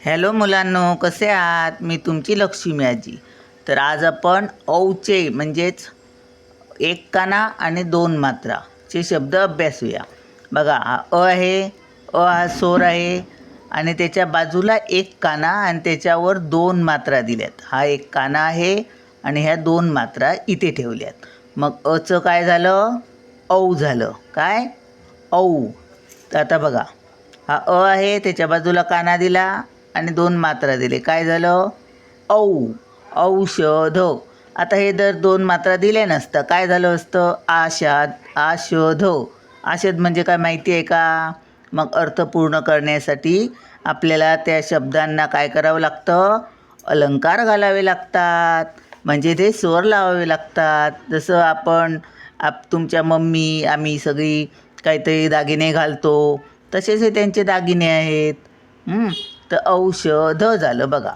Hello मुलांनो कसे आहात? मी तुमची लक्ष्मी आजी. तर आज आपण औचे म्हणजेच एक काना आणि दोन मात्राचे शब्द अभ्यासूया. बघा हा अ आहे अ हा सोर आहे आणि त्याच्या बाजूला एक काना आणि त्याच्यावर दोन मात्रा दिल्यात. हा एक काना आहे आणि ह्या दोन मात्रा इथे ठेवल्यात. मग अचं काय झालं? औ झालं. काय? औ. तर आता बघा हा अ आहे त्याच्या बाजूला काना दिला. आणि दोन मात्रा दिले. काय झालं? औ औषध. आता हे जर दोन मात्रा दिल्या नसतं. काय झालं असतं? आशाद आशोध. आशद म्हणजे काय माहिती आहे का? मग अर्थ पूर्ण करण्यासाठी आपल्याला त्या शब्दांना काय करावं लागतं? अलंकार घालावे लागतात. म्हणजे ते स्वर लावावे लागतात. जसं आपण आप तुमच्या मम्मी आम्ही सगळी काहीतरी दागिने घालतो. तसेच हे त्यांचे दागिने आहेत. तर औषध झालं बघा.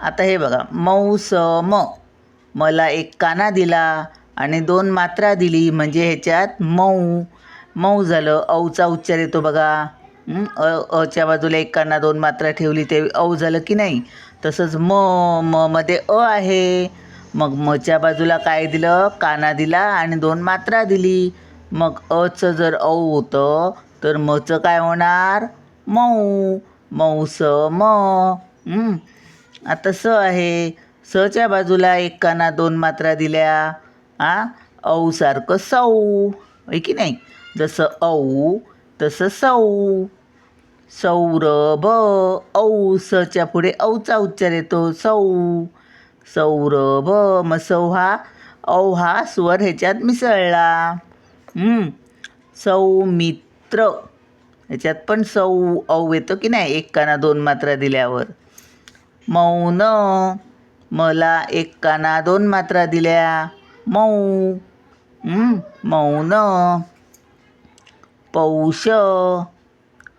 आता हे बघा मौसम. मला एक काना दिला आणि दोन मात्रा दिली म्हणजे ह्याच्यात मऊ. मऊ झालं औचा उच्चार येतो बघा. अ अच्या बाजूला एक काना दोन मात्रा ठेवली ते औ झालं की नाही? तसंच म म मध्ये अ आहे. मग मच्या बाजूला काय दिलं? काना दिला आणि दोन मात्रा दिली. मग अचं जर औ होतं तर मचं काय होणार? मऊ. मौस म आता स आहे. सच्या बाजूला एक काना दोन मात्रा दिल्या. आ? औ सारखं सौ. आहे की नाही? जसं औ तसं सौ. सौरभ औ. सच्या पुढे औचा उच्चार येतो. सौ. सौरभ मसौ सौ हा औ हा स्वर ह्याच्यात मिसळला. सौ सौमित्र. याच्यात पण सौ औ येतो की नाही? एक काना दोन मात्रा दिल्यावर. मौन मला एक काना दोन मात्रा दिल्या. मऊ मौन. पौष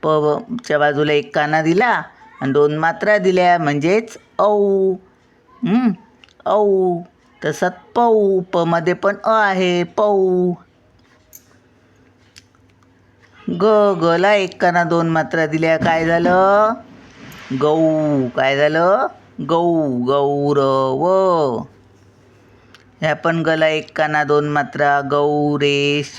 पच्या बाजूला एक काना दिला आणि दोन मात्रा दिल्या म्हणजेच औ. औ. तसंच पौ पमध्ये पण अ आहे पौ. ग गला एक काना दोन मात्रा दिल्या. काय झालं? गौ. काय झालं? गौ गौरव. ह्या पण गला एक काना दोन मात्रा. गौरेश.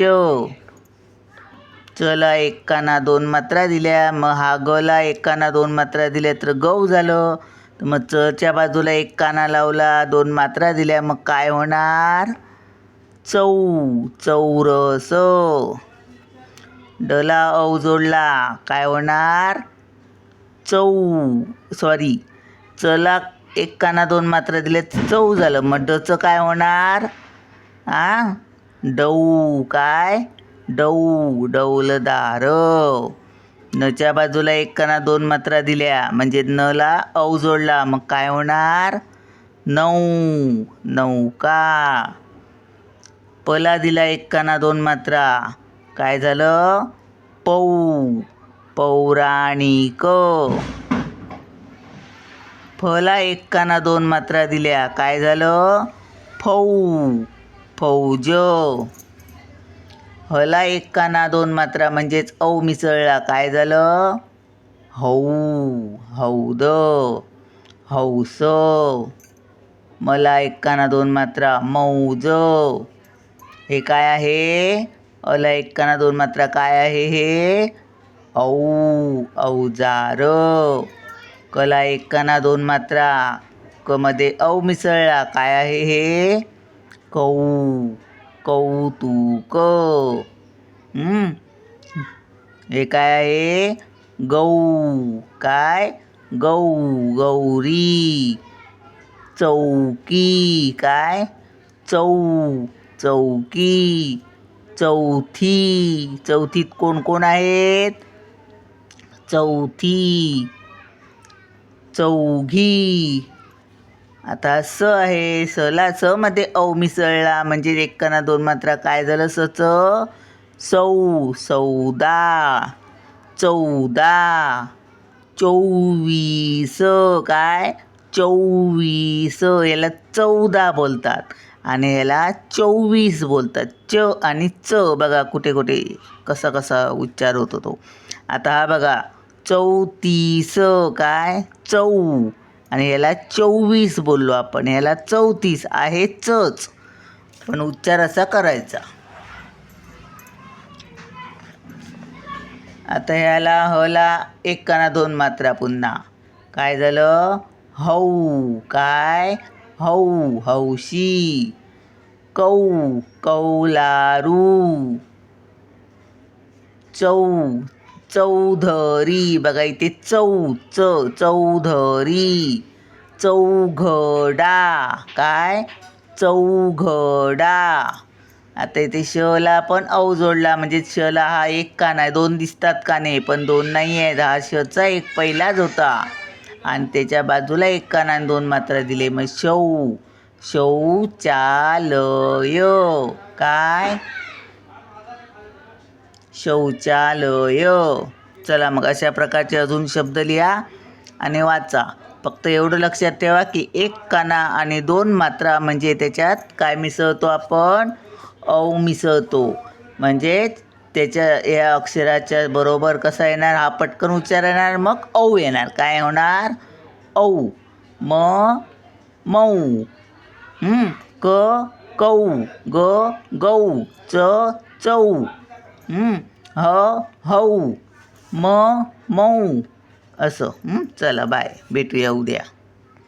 चला एक काना दोन मात्रा दिल्या. मग हा गला एक काना दोन मात्रा दिल्या तर गौ झालं. तर मग चच्या बाजूला एक काना लावला दोन मात्रा दिल्या. मग काय होणार? चौ चौरस. डला औ जोडला काय होणार? चौ. सॉरी चला एक काना दोन मात्रा दिले चौ झालं. मग डचं काय होणार? आ? डऊ. काय? डऊ. डौलदार. नच्या बाजूला एक काना दोन मात्रा दिल्या. म्हणजे नला औ जोडला मग काय होणार? नऊ. नौका पला दिला एक काना दोन मात्रा. काय झालं? पौ पौराणिक. फला एक काना दोन मात्रा दिल्या. काय झालं? फौ फौज. हला एक काना दोन मात्रा म्हणजेच औ मिसळला. काय झालं? हौ हौद. हौस. मला एक काना दोन मात्रा मौज. हे काय आहे? अला एक काना दोन मात्रा काय आहे हे? औ औजार. कला एक काना दोन मात्रा. क मध्ये औ मिसळला. काय आहे हे? कौ कौतुक. हे काय आहे? गौ. काय? गौ गौरी. चौकी. काय? चौ चौकी. चौथी. चौथीत कोण कोण आहेत? चौथी. चौघी. आता स आहे. सला स मध्ये औ मिसळला. म्हणजे एक काना दोन मात्रा. काय झालं सच सौ. सौदा. चौदा. चोवीस. काय? चोवीस. याला चौदा बोलतात. आणि याला चोवीस बोलतात. च आणि च. बघा कुठे कुठे कसा कसा उच्चार होतो तो. आता हा बघा चौतीस काय? चौ. आणि याला चोवीस बोललो आपण. याला चौतीस आहे चच. पण उच्चार असा करायचा. आता ह्याला हला एक काना दोन मात्रा पुन्हा. काय झालं? हौ. काय? हौ हौशी कौ कौलारू चौ चौधरी बघा इथे चौ च चौधरी चौघडा काय? चौघडा. आता इथे शला पण औ जोडला म्हणजे शला हा एक कान आहे. दोन दिसतात काने पण दोन नाही आहेत हा शचा एक पहिलाच होता. आणि त्याच्या बाजूला एक कान आणि दोन मात्रा दिले. मग शौ शौचालय काय? शौचालय चला मग अशा प्रकारचे अजून शब्द लिहा आणि वाचा. फक्त एवढं लक्षात ठेवा की एक काना आणि दोन मात्रा म्हणजे त्याच्यात काय मिसळतो आपण? औ मिसळतो. म्हणजेच त्याच्या या अक्षराच्या बरोबर कसा येणार? हा पटकन उच्चार येणार मग औ येणार. काय होणार? औ. म मऊ. क कौ ग गौ च चौ ह हऊ. म मऊ. असं. चला बाय. भेटूया उद्या.